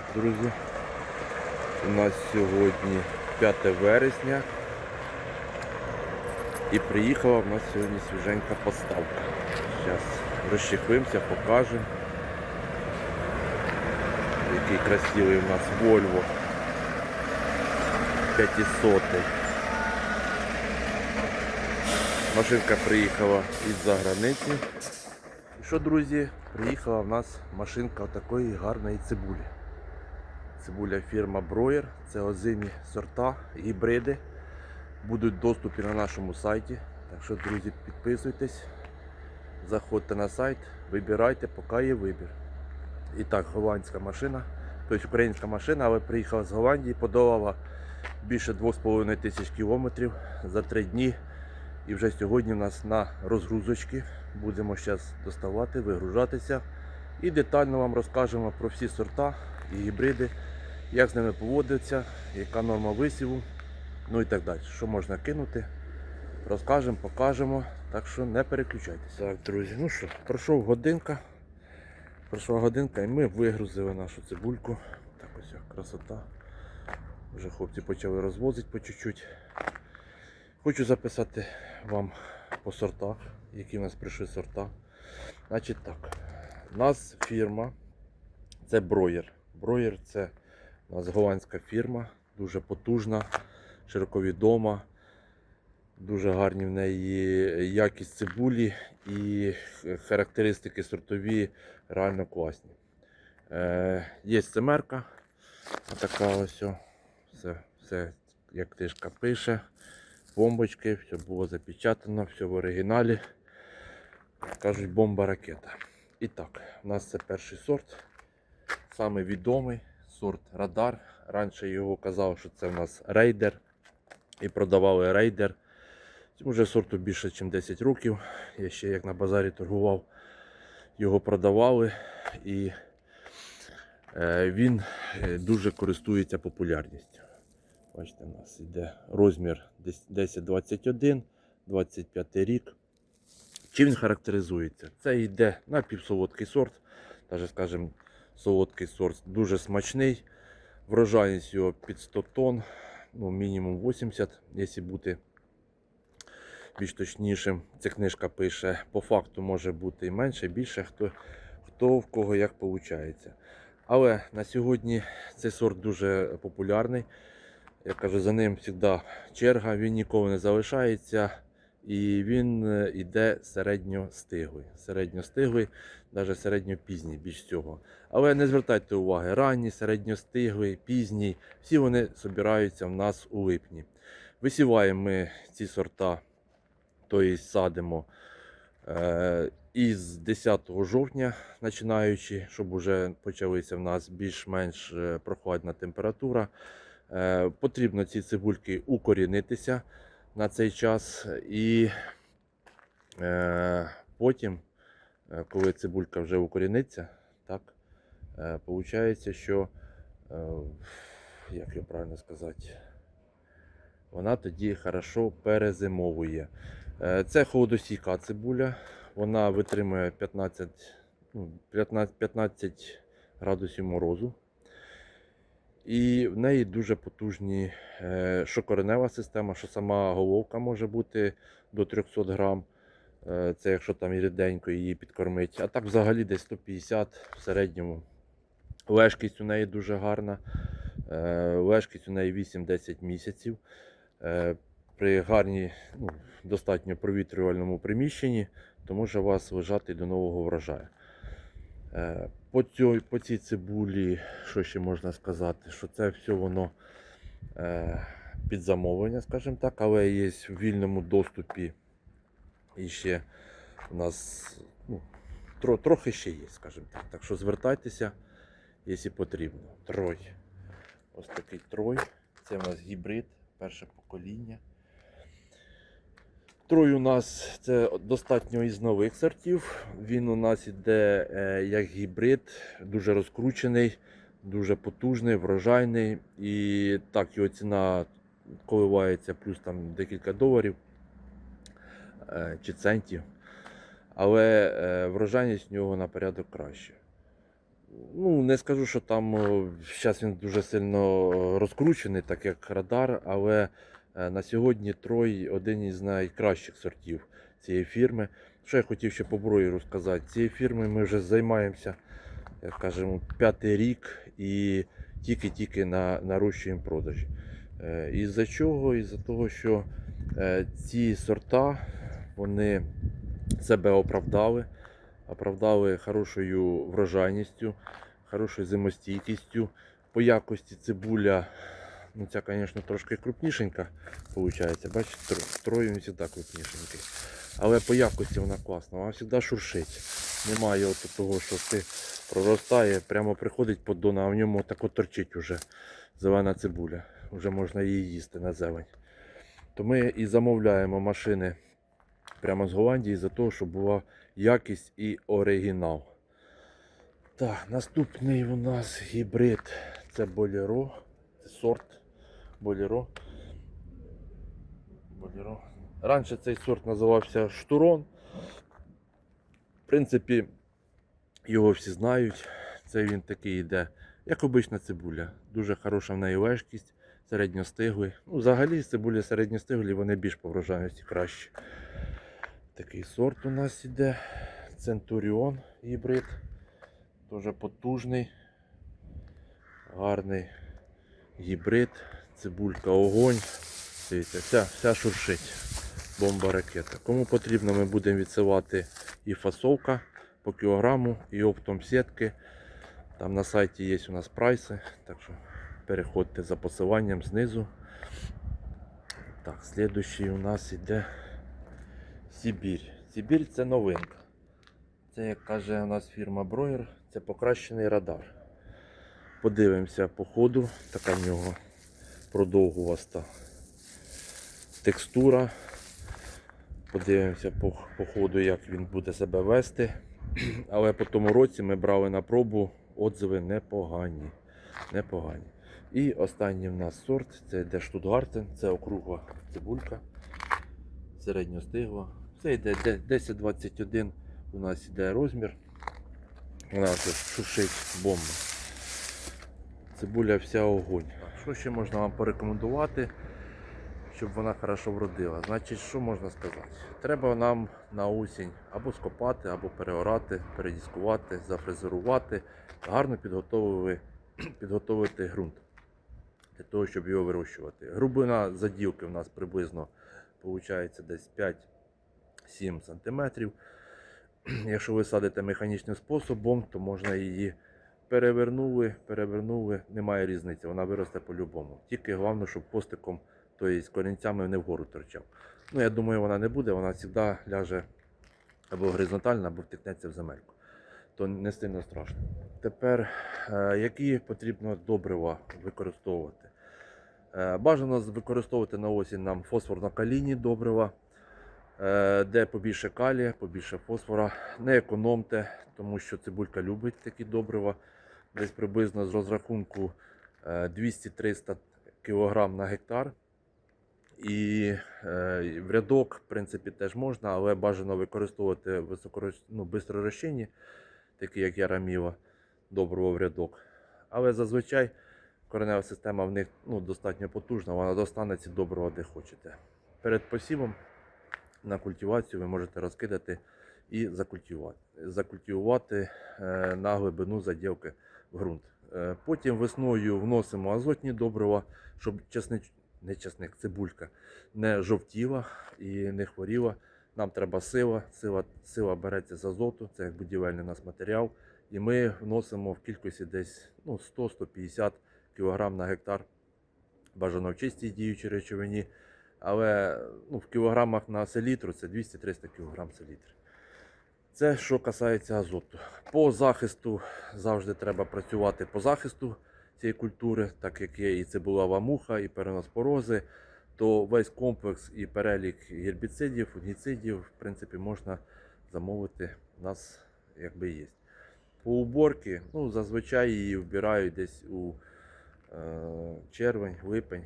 Так, друзі, у нас сьогодні 5 вересня і приїхала в нас сьогодні свіженька поставка. Зараз розчехлимося, покажемо. Який красивий у нас Volvo 500. Машинка приїхала із-за границі. І що, друзі, приїхала в нас машинка такої гарної цибулі. Цибуля фірма Броєр, це озимі сорта, гібриди. Будуть доступі на нашому сайті. Так що, друзі, підписуйтесь, заходьте на сайт, вибирайте, поки є вибір. І так, голландська машина, тобто українська машина, але приїхала з Голландії, подолала більше 2,5 тисяч кілометрів за 3 дні. І вже сьогодні у нас на розгрузочки будемо зараз доставати, вигружатися і детально вам розкажемо про всі сорта і гібриди, як з ними поводиться, яка норма висіву, ну і так далі. Що можна кинути, розкажемо, покажемо. Так що не переключайтеся. Так, друзі, ну що, пройшов годинка. Пройшла годинка і ми вигрузили нашу цибульку. Так ось як красота. Вже хлопці почали розвозити по чуть-чуть. Хочу записати вам по сортах, які в нас прийшли сорта. Значить так, у нас фірма, це Броєр. Броєр це у нас голландська фірма, дуже потужна, широковідома, дуже гарні в неї якість цибулі і характеристики сортові реально класні. Е, є цемерка, така ось, все, все як книжка пише бомбочки, все було запечатано, все в оригіналі. Кажуть, бомба ракета. І так, у нас це перший сорт. Самий відомий сорт Радар. Раніше його казав, що це у нас рейдер. І продавали рейдер. Цьому вже сорту більше, ніж 10 років. Я ще як на базарі торгував, його продавали. І е, він е, дуже користується популярністю. Бачите, у нас йде розмір 1021, 25 рік. Чим він характеризується? Це йде напівсолодкий сорт, навіть, скажімо, солодкий сорт дуже смачний. Врожайність його під 100 тонн, ну, мінімум 80, якщо бути більш точнішим. Ця книжка пише, по факту може бути і менше, і більше, хто, хто в кого як виходить. Але на сьогодні цей сорт дуже популярний. Я кажу, за ним завжди черга, він ніколи не залишається. І він йде середньостиглий. Середньостиглий, навіть середньопізній більш цього. Але не звертайте уваги, ранній, середньостиглий, пізній, всі вони збираються в нас у липні. Висіваємо ми ці сорта, тобто садимо е, із 10 жовтня, починаючи, щоб вже почалися в нас більш-менш е, прохладна температура. Е, Потрібно ці цибульки укорінитися на цей час. І е, потім, е, коли цибулька вже укоріниться, так, е, виходить, що, е, як його правильно сказати, вона тоді хорошо перезимовує. Е, це холодостійка цибуля, вона витримує 15, ну, 15, 15 градусів морозу. І в неї дуже потужні е, що коренева система, що сама головка може бути до 300 грам. Е, Це якщо там ріденько її підкормить. А так взагалі десь 150 в середньому. Лежкість у неї дуже гарна. Е, Лежкість у неї 8-10 місяців. Е, При гарній, ну, достатньо провітрювальному приміщенні, то може вас лежати до нового врожаю. По, цій, по цій цибулі, що ще можна сказати, що це все воно е, під замовлення, скажімо так, але є в вільному доступі і ще у нас ну, тро, трохи ще є, скажімо так. Так що звертайтеся, якщо потрібно. Трой. Ось такий трой. Це у нас гібрид, перше покоління. Трой у нас це достатньо із нових сортів. Він у нас іде е, як гібрид, дуже розкручений, дуже потужний, врожайний. І так його ціна коливається плюс там декілька доларів е, чи центів. Але е, врожайність в нього на порядок краще. Ну, не скажу, що там зараз він дуже сильно розкручений, так як радар, але на сьогодні Трой один із найкращих сортів цієї фірми. Що я хотів ще по броєру сказати? Цією фірмою ми вже займаємося, як кажемо, п'ятий рік і тільки-тільки на, нарощуємо продажі. Е, Із-за чого? Із-за того, що е, ці сорта вони себе оправдали, оправдали хорошою врожайністю, хорошою зимостійкістю. По якості цибуля, ну ця, звісно, трошки крупнішенька виходить. Бачите, тро- трою він завжди крупнішенький. Але по якості вона класна, вона завжди шуршить. Немає от того, що ти проростає, прямо приходить поддон, а в ньому так от торчить уже зелена цибуля. Вже можна її їсти на зелень. То ми і замовляємо машини прямо з Голландії за того, щоб була якість і оригінал. Так, наступний у нас гібрид. Це Боліро. Це сорт Боліро. Боліро. Раніше цей сорт називався Штурон. В принципі, його всі знають. Це він такий йде, як обична цибуля. Дуже хороша в неї лежкість, середньостиглий. Ну, взагалі цибулі середньостиглі, вони більш по врожайності кращі. Такий сорт у нас іде. Центуріон гібрид. Дуже потужний, гарний гібрид, цибулька огонь. Дивіться, вся, вся шуршить. Бомба ракета. Кому потрібно, ми будемо відсилати і фасовка по кілограму, і оптом сітки. Там на сайті є у нас прайси, так що переходьте за посиланням знизу. Так, слідуючий у нас іде Сибір. Сибір це новинка. Це, як каже у нас фірма Броєр, це покращений радар. Подивимося по ходу, така в нього продовгуваста текстура. Подивимося по, по ходу, як він буде себе вести. Але по тому році ми брали на пробу отзиви непогані. непогані. І останній в нас сорт це йде Штутгартен, це округла цибулька, середньостигла. Це йде де- 10-21 у нас йде розмір. Вона тут шушить бомба. Цибуля вся огонь. Що ще можна вам порекомендувати, щоб вона хорошо вродила? Значить, що можна сказати? Треба нам на осінь або скопати, або переорати, передіскувати, зафрезерувати, гарно підготовити ґрунт для того, щоб його вирощувати. Грубина заділки у нас приблизно виходить десь 5-7 см. Якщо ви садите механічним способом, то можна її перевернули, перевернули, немає різниці, вона виросте по-любому. Тільки головне, щоб постиком, тобто корінцями не вгору торчав. Ну, я думаю, вона не буде, вона завжди ляже або горизонтально, або втикнеться в земельку. То не сильно страшно. Тепер, е, які потрібно добрива використовувати? Е, Бажано використовувати на осінь нам фосфорно-калійні добрива, е, де побільше калія, побільше фосфора. Не економте, тому що цибулька любить такі добрива. Десь приблизно з розрахунку е, 200-300 кг на гектар. І е, в рядок, в принципі, теж можна, але бажано використовувати високороч... ну, бистророзчинні, такі як яраміва, доброго в рядок. Але зазвичай коренева система в них ну, достатньо потужна, вона достане ці доброго де хочете. Перед посівом на культивацію ви можете розкидати і закультивувати, закультивувати е, на глибину заділки ґрунт. Е, Потім весною вносимо азотні добрива, щоб чеснич... не чесник, цибулька не жовтіла і не хворіла. Нам треба сила. Сила, сила береться з азоту, це як будівельний нас матеріал. І ми вносимо в кількості десь ну, 100-150 кг на гектар. Бажано в чистій діючій речовині. Але ну, в кілограмах на селітру це 200-300 кг селітр. Це що касається азоту. По захисту завжди треба працювати по захисту цієї культури, так як є і цибулова муха, і переноспорози, то весь комплекс і перелік гербіцидів, фунгіцидів, в принципі, можна замовити у нас якби є. По уборці, ну, зазвичай її вбирають десь у е, червень, липень,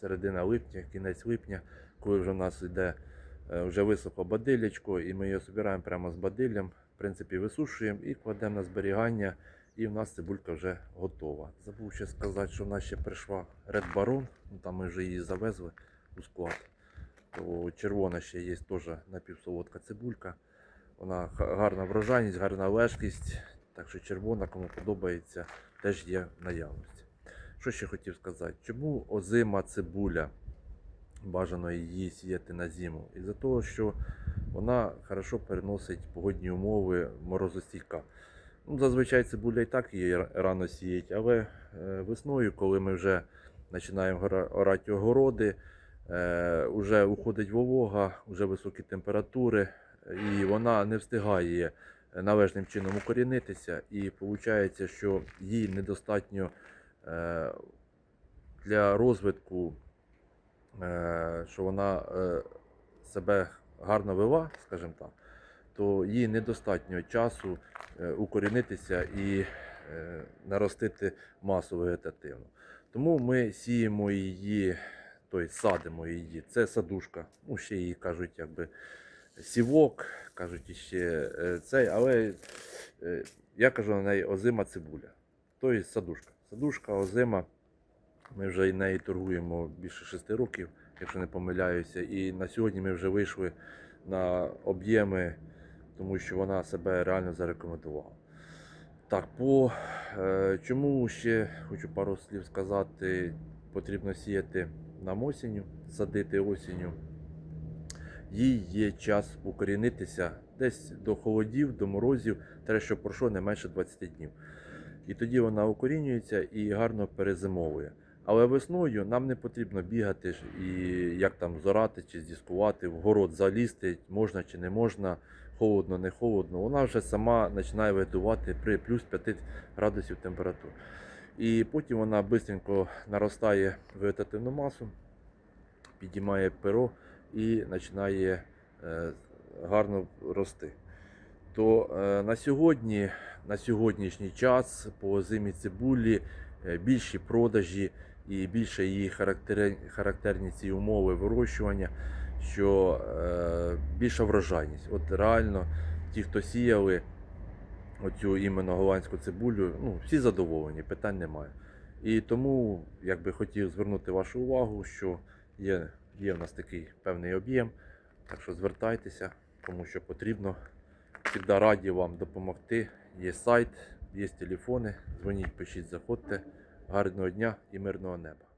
середина липня, кінець липня, коли вже в нас йде вже високо бадилячко, і ми його збираємо прямо з бадиллям, в принципі, висушуємо і кладемо на зберігання. І в нас цибулька вже готова. Забув ще сказати, що в нас ще прийшла Red Baron, ну, там ми вже її завезли у склад. То червона ще є теж напівсолодка цибулька. Вона гарна врожайність, гарна лежкість. Так що червона, кому подобається, теж є в наявності. Що ще хотів сказати? Чому озима цибуля бажано її сіяти на зиму? Із-за того, що вона хорошо переносить погодні умови морозостійка. Ну, зазвичай цибуля і так її рано сіять, але е, весною, коли ми вже починаємо орати огороди, е, вже уходить волога, вже високі температури, і вона не встигає належним чином укорінитися, і виходить, що їй недостатньо е, для розвитку, е, що вона е, себе гарно вела, скажімо так, то їй недостатньо часу е, укорінитися і е, наростити масу вегетативну. Тому ми сіємо її, тобто садимо її. Це садушка. Ну, ще її кажуть, якби сівок, кажуть іще е, цей, але е, я кажу на неї озима цибуля. Тобто садушка. Садушка, озима. Ми вже і нею торгуємо більше 6 років, якщо не помиляюся. І на сьогодні ми вже вийшли на об'єми, тому що вона себе реально зарекомендувала. Так, по е, чому ще хочу пару слів сказати, потрібно сіяти нам осінню, садити осінню. Їй є час укорінитися десь до холодів, до морозів, те, що пройшло не менше 20 днів. І тоді вона укорінюється і гарно перезимовує. Але весною нам не потрібно бігати і як там зорати чи здіскувати, в город залізти, можна чи не можна, холодно, не холодно. Вона вже сама починає вегетувати при плюс 5 градусів температур. І потім вона швидко наростає вегетативну масу, підіймає перо і починає е, гарно рости. То е, на сьогодні, на сьогоднішній час по зимі цибулі е, більші продажі і більше її характери- характерні ці умови вирощування, що е, більша врожайність. От реально ті, хто сіяли оцю іменно голландську цибулю, ну, всі задоволені, питань немає. І тому як би хотів звернути вашу увагу, що є, є в нас такий певний об'єм. Так що звертайтеся, кому що потрібно. Завжди раді вам допомогти. Є сайт, є телефони. Дзвоніть, пишіть, заходьте. Гарного дня і мирного неба.